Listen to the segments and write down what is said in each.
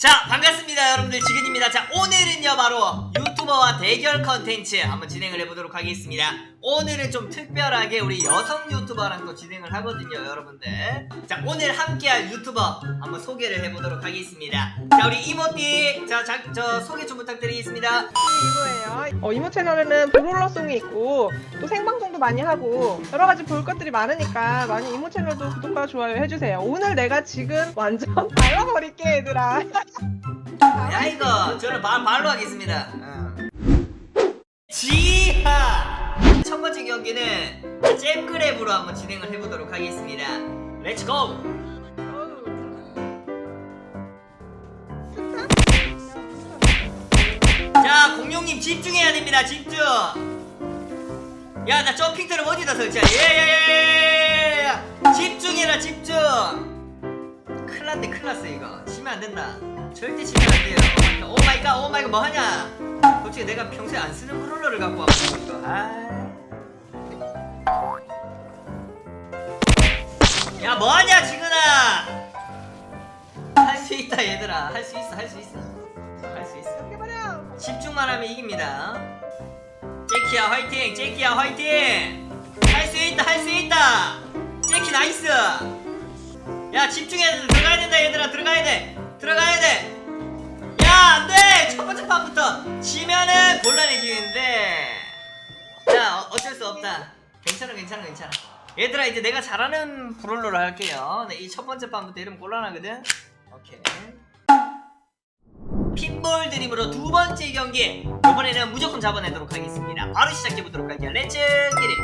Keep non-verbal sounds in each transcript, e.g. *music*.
자 반갑습니다 여러분들. 지근입니다. 자 오늘은요 바로 유튜 버와 대결 컨텐츠 한번 진행을 해보도록 하겠습니다 오늘은 좀 특별하게 우리 여성 유튜버랑 또 진행을 하거든요 여러분들 자 오늘 함께할 유튜버 한번 소개를 해보도록 하겠습니다 자 우리 이모띠 자, 자, 저 소개 좀 부탁드리겠습니다 이거예요. 어, 이모 채널에는 브롤러송이 있고 또 생방송도 많이 하고 여러 가지 볼 것들이 많으니까 많이 이모 채널도 구독과 좋아요 해주세요. 오늘 내가 지금 완전 *laughs* 발라버릴게 얘들아. 야 이거 저는 바, 발로 하겠습니다 경기는 잼그랩으로 한번 진행을 해보도록 하겠습니다. 렛츠고 자 공룡님 집중해야 됩니다. 집중! 야 나 점핑 트럭 어디다 설치하냐 예예예예예 집중해라 집중! 큰일났네 큰일났어 이거. 치면 안된다. 절대 치면 안돼요. 오마이갓 오마이갓 뭐하냐? 솔직히 내가 평소에 안 쓰는 브롤러를 갖고 왔고 이거. 아. 야 뭐하냐 지근아 할 수 있다 얘들아 할 수 있어 할 수 있어 할 수 있어. 집중만 하면 이깁니다. 제키야 화이팅! 제키야 화이팅! 할 수 있다 할 수 있다! 제키 나이스! 야 집중해야 돼 들어가야 된다 얘들아 들어가야 돼 들어가야 돼! 야 안돼! 첫 번째 판부터 지면은 곤란해지는데 자 어, 어쩔 수 없다 괜찮아 괜찮아 괜찮아. 얘들아 이제 내가 잘하는 브롤러를 할게요. 네, 이첫 번째 판부터 이러면 곤란하거든. 오케이. 핀볼 드림으로 두 번째 경기. 이번에는 무조건 잡아내도록 하겠습니다. 바로 시작해보도록 할게요. 렛츠 기릿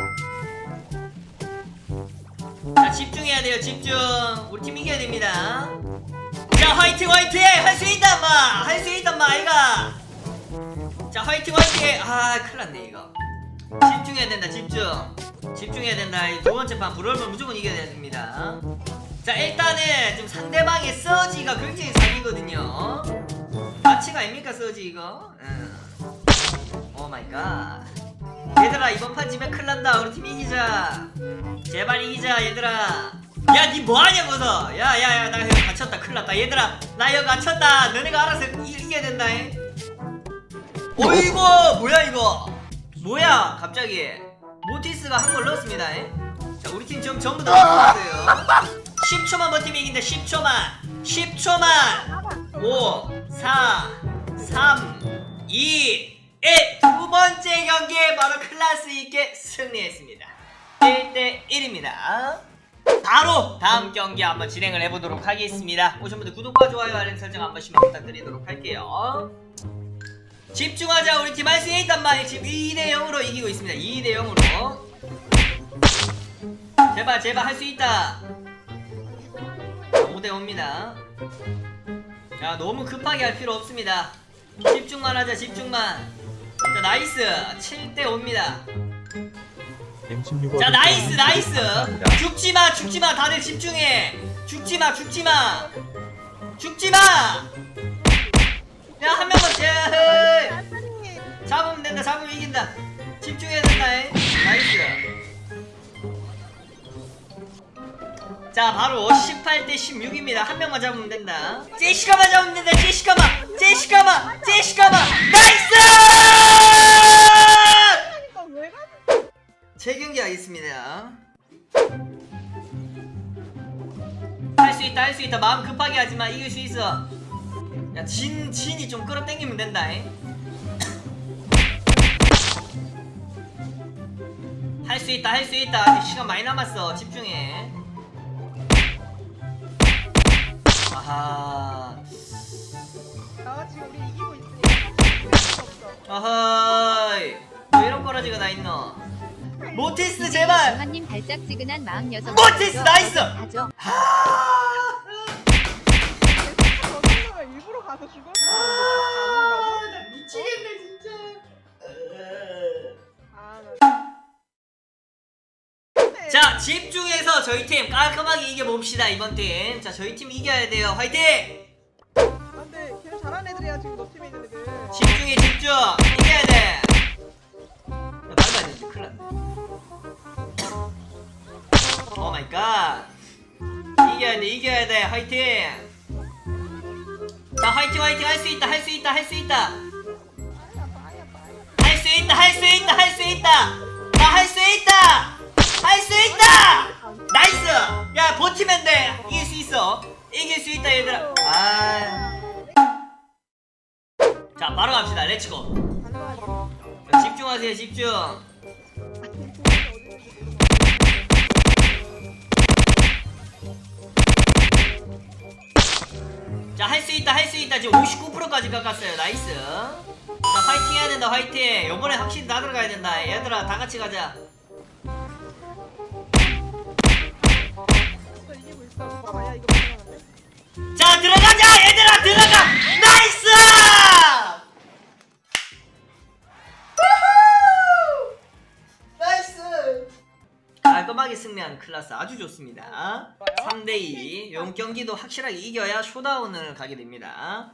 자 집중해야 돼요 집중. 우리 팀 이겨야 됩니다. 자 화이팅 화이팅 할 수 있다 마! 할 수 있다 마 아이가 자 화이팅 화이팅 아 큰일났네 이거 집중해야 된다 집중 집중해야 된다 이 두 번째 판 불얼면 무조건 이겨야 됩니다 자 일단은 지금 상대방의 서지가 굉장히 사기거든요 마치가 아닙니까 서지 이거? 응. 오 마이 갓. 얘들아 이번 판 지면 큰일 난다. 우리 팀 이기자. 제발 이기자 얘들아. 야 니 뭐하냐 거서. 야야야 나 여기 갇혔다. 큰일 났다. 얘들아 나 여기 갇혔다. 너네가 알아서 이, 이겨야 된다. 잉. 어이구 뭐야 이거. 뭐야 갑자기. 모티스가 한 골 넣었습니다. 잉. 자 우리 팀 지금 전부 다 넣었어요. 10초만 버티면 이긴다. 10초만. 10초만. 5, 4, 3, 2, 1. 두 번째 경기에 바로 클라스 있게 승리했습니다. 1대 1입니다. 바로 다음 경기 한번 진행을 해보도록 하겠습니다. 오신 분들 구독과 좋아요, 알림 설정 한 번씩만 부탁드리도록 할게요. 집중하자. 우리 팀 할 수 있단 말이에요. 지금 2대 0으로 이기고 있습니다. 2대 0으로. 제발 제발 할 수 있다. 5대 5입니다. 야 너무 급하게 할 필요 없습니다. 집중만 하자 집중만. 자 나이스. 7대 5입니다. M16 자 나이스 나이스. 죽지마 죽지마. 다들 집중해. 죽지마 죽지마. 죽지마 야 한 명만 제 잡으면 된다 잡으면 이긴다. 집중해야 된다 에. 나이스. 자 바로 18대 16입니다. 한 명만 잡으면 된다. 제시카만 잡으면 된다 제시카만 제시카만 제시카만 나이스! 가? 재경기 하겠습니다. 할 수 있다 할 수 있다. 마음 급하게 하지마. 이길 수 있어. 야 진 진이 좀 끌어당기면 된다 할수 있다 할 수 있다. 시간 많이 남았어. 집중해. 아하. 나 지금 우리 이기고 있으니까 할수. 아하이 왜 이런 꼬라지가 다 있노? 모티스 제발. 모티스 나이스 하 집중해서 저희 팀 깔끔하게 이겨봅시다 이번 팀. 자 저희 팀 이겨야 돼요. 화이팅! 근데 걔 잘하는 애들이야 지금 너 팀에 있는 애들. 집중해 집중. 이겨야 돼. 야, 밟아야 되지 큰일 났네. 오 마이 갓. 이겨야 돼 이겨야 돼 화이팅! 자 화이팅 화이팅 할 수 있다 할 수 있다 할 수 있다 할 수 있다 할 수 있다 할 수 있다 나 할 수 있다 할 수 있다! 나이스! 야 버티면 돼 이길 수 있어. 이길 수 있다 얘들아. 아 자 바로 갑시다. 렛츠고 자, 집중하세요 집중. 자 할 수 있다 할 수 있다. 지금 59%까지 깎았어요. 나이스. 자 화이팅 해야 된다 화이팅. 요번에 확실히 다 들어가야 된다. 얘들아 다 같이 가자 승리한 클라스 아주 좋습니다. 3대2 용 경기도 확실하게 이겨야 쇼다운을 가게 됩니다.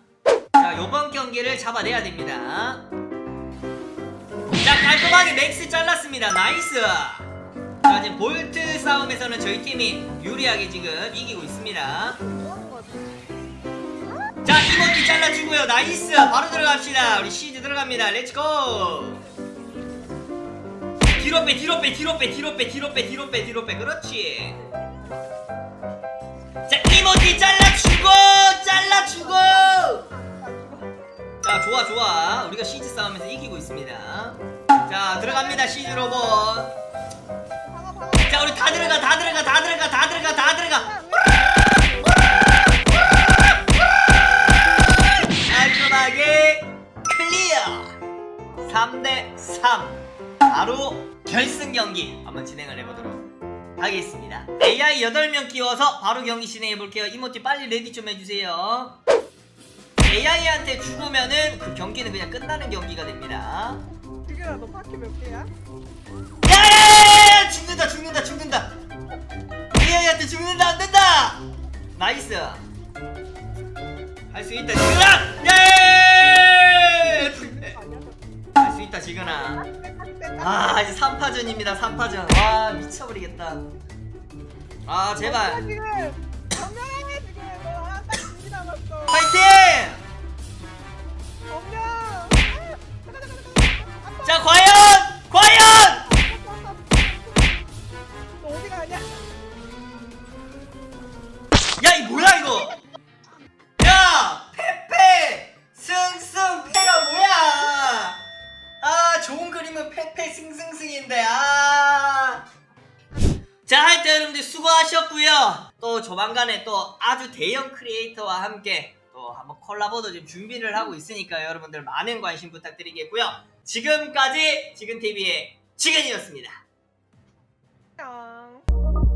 자 요번 경기를 잡아내야 됩니다. 자 깔끔하게 맥스 잘랐습니다. 나이스! 자 지금 볼트 싸움에서는 저희 팀이 유리하게 지금 이기고 있습니다. 자 이모티 잘라주고요. 나이스! 바로 들어갑시다. 우리 시즈 들어갑니다. 렛츠고 뒤로 빼 뒤로 빼 뒤로 빼 뒤로 빼 뒤로 빼 뒤로 빼 뒤로 빼. 그렇지. 자 이모티 잘라주고 잘라주고. 자 좋아 좋아. 우리가 시즈 싸움에서 이기고 있습니다. 자 들어갑니다 시즈 로봇. 자 우리 다 들어가 다 들어가 다 들어가 다 들어가 다 들어가. 깔끔하게 클리어. 3대3 바로 결승 경기 한번 진행을 해보도록 하겠습니다. AI 8명 끼워서 바로 경기 진행해 볼게요. 이모티 빨리 레디 좀 해주세요. AI한테 죽으면은 그 경기는 그냥 끝나는 경기가 됩니다. 지금아 너 파키 몇 개야? 야야야야야 죽는다 죽는다 죽는다. AI한테 죽는다 안된다. 나이스. 할 수 있다 지근아 있다 지근아. 아 이제 3파전입니다 3파전. 와 미쳐버리겠다. 아 제발. 지금. 지금. 준비 남았어. 파이팅 그림은 페페 승승승인데 아 자, 할때 여러분들 수고하셨고요. 또 조만간에 또 아주 대형 크리에이터와 함께 또 한번 콜라보도 좀 준비를 하고 있으니까 여러분들 많은 관심 부탁드리겠고요. 지금까지 지근TV의 지근이었습니다. 안녕.